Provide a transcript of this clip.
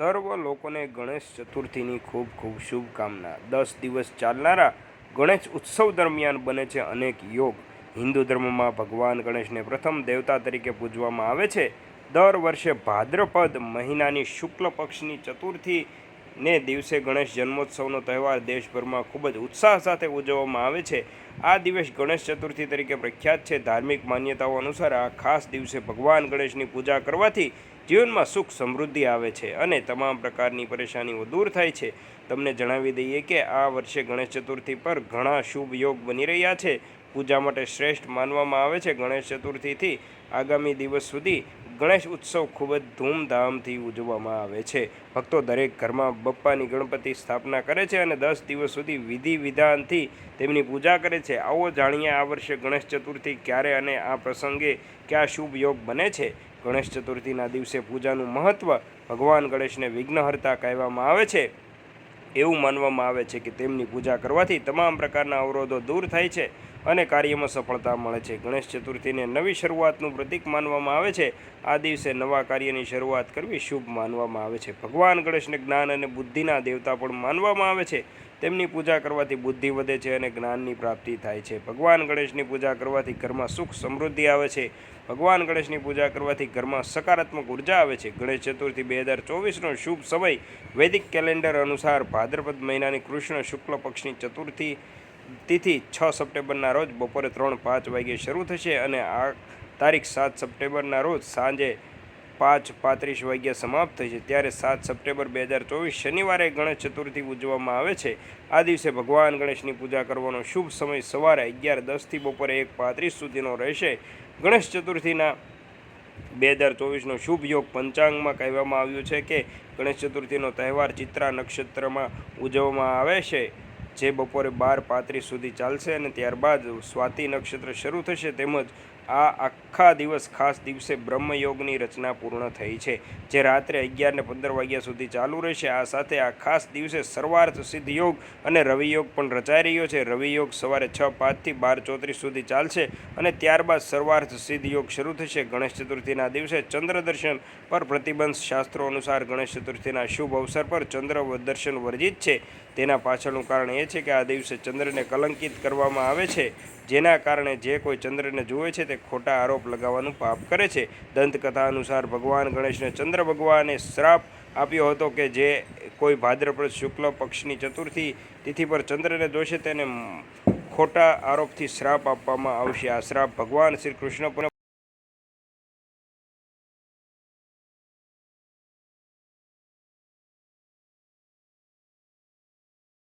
સર્વ લોકોને ગણેશ ચતુર્થીની ખૂબ ખૂબ શુભકામના. દસ દિવસ ચાલનારા ગણેશ ઉત્સવ દરમિયાન બને છે અનેક યોગ. હિન્દુ ધર્મમાં ભગવાન ગણેશને પ્રથમ દેવતા તરીકે પૂજવામાં આવે છે. દર વર્ષે ભાદ્રપદ મહિનાની શુક્લ પક્ષની ચતુર્થીને દિવસે ગણેશ જન્મોત્સવનો તહેવાર દેશભરમાં ખૂબ જ ઉત્સાહ સાથે ઉજવવામાં આવે છે. આ દિવસ ગણેશ ચતુર્થી તરીકે પ્રખ્યાત છે. ધાર્મિક માન્યતાઓ અનુસાર આ ખાસ દિવસે ભગવાન ગણેશની પૂજા કરવાથી જીવનમાં સુખ સમૃદ્ધિ આવે છે અને તમામ પ્રકારની પરેશાનીઓ દૂર થાય છે. તમને જણાવી દઈએ કે આ વર્ષે ગણેશ ચતુર્થી પર ઘણા શુભ યોગ બની રહ્યા છે. પૂજા માટે શ્રેષ્ઠ માનવામાં આવે છે ગણેશ ચતુર્થીથી. આગામી દિવસ સુધી ગણેશ ઉત્સવ ખૂબ જ ધૂમધામથી ઉજવવામાં આવે છે. ભક્તો દરેક ઘરમાં બપ્પાની ગણપતિ સ્થાપના કરે છે અને દસ દિવસ સુધી વિધિ વિધાનથી તેમની પૂજા કરે છે. આવો જાણીએ આ વર્ષે ગણેશ ચતુર્થી ક્યારે અને આ પ્રસંગે કયા શુભ યોગ બને છે? ગણેશ ચતુર્થીના દિવસે પૂજાનું મહત્ત્વ ભગવાન ગણેશને વિઘ્નહર્તા કહેવામાં આવે છે. એવું માનવામાં આવે છે કે તેમની પૂજા કરવાથી તમામ પ્રકારના અવરોધો દૂર થાય છે. અને કાર્યમાં સફળતા મળે છે. ગણેશ ચતુર્થીને નવી શરૂઆતનું પ્રતીક માનવામાં આવે છે. આ દિવસે નવા કાર્યની શરૂઆત કરવી શુભ માનવામાં આવે છે. ભગવાન ગણેશને જ્ઞાન અને બુદ્ધિના દેવતા પણ માનવામાં આવે છે. તેમની પૂજા કરવાથી બુદ્ધિ વધે છે અને જ્ઞાનની પ્રાપ્તિ થાય છે. ભગવાન ગણેશની પૂજા કરવાથી ઘરમાં સુખ સમૃદ્ધિ આવે છે. ભગવાન ગણેશની પૂજા કરવાથી ઘરમાં સકારાત્મક ઊર્જા આવે છે. ગણેશ ચતુર્થી બે હજાર ચોવીસનો શુભ સમય. વૈદિક કેલેન્ડર અનુસાર ભાદ્રપદ મહિનાની કૃષ્ણ શુક્લ પક્ષની ચતુર્થી તિથિ છ સપ્ટેમ્બરના રોજ બપોરે ત્રણ પાંચ વાગ્યે શરૂ થશે અને આ તારીખ સાત સપ્ટેમ્બરના રોજ સાંજે પાંચ પાંત્રીસ વાગ્યા સમાપ્ત છે ત્યારે સાત સપ્ટેમ્બર બે હજાર ચોવીસ શનિવારે ગણેશ ચતુર્થી ઉજવવામાં આવે છે. આ દિવસે ભગવાન ગણેશની પૂજા કરવાનો શુભ સમય સવારે અગિયાર દસથી બપોરે એક પાંત્રીસ સુધીનો રહેશે. ગણેશ ચતુર્થીના બે હજાર ચોવીસનો શુભ યોગ પંચાંગમાં કહેવામાં આવ્યું છે કે ગણેશ ચતુર્થીનો તહેવાર ચિત્રા નક્ષત્રમાં ઉજવવામાં આવે છે. જે બપોરે બાર પાંત્રીસ સુધી ચાલશે અને ત્યારબાદ સ્વાતિ નક્ષત્ર શરૂ થશે તેમજ આ આખા દિવસ ખાસ દિવસે બ્રહ્મયોગની રચના પૂર્ણ થઈ છે, જે રાત્રે અગિયારને પંદર વાગ્યા સુધી ચાલુ રહેશે. આ સાથે આ ખાસ દિવસે સર્વાર્થ સિદ્ધ યોગ અને રવિયોગ પણ રચાઈ રહ્યો છે. રવિયોગ સવારે છ, પાંચથી બાર ચોત્રીસ સુધી ચાલશે અને ત્યારબાદ સર્વાર્થ સિદ્ધ યોગ શરૂ થશે. ગણેશ ચતુર્થીના દિવસે ચંદ્ર દર્શન પર પ્રતિબંધ શાસ્ત્રો અનુસાર ગણેશ ચતુર્થીના શુભ અવસર પર ચંદ્ર દર્શન વર્જિત છે. તેના પાછળનું કારણ એ છે કે આ દિવસે ચંદ્રને કલંકિત કરવામાં આવે છે. જેના કારણે જે કોઈ ચંદ્રને જુએ છે તે ખોટા આરોપ લગાવવાનું પાપ કરે છે. દંતકથા અનુસાર ભગવાન ગણેશને ચંદ્ર ભગવાને શ્રાપ આપ્યો હતો કે જે કોઈ ભાદ્રપદ શુક્લ પક્ષની ચતુર્થી તિથિ પર ચંદ્રને દોષે તેને ખોટા આરોપથી શ્રાપ આપવામાં આવશે. આ શ્રાપ ભગવાન શ્રી કૃષ્ણ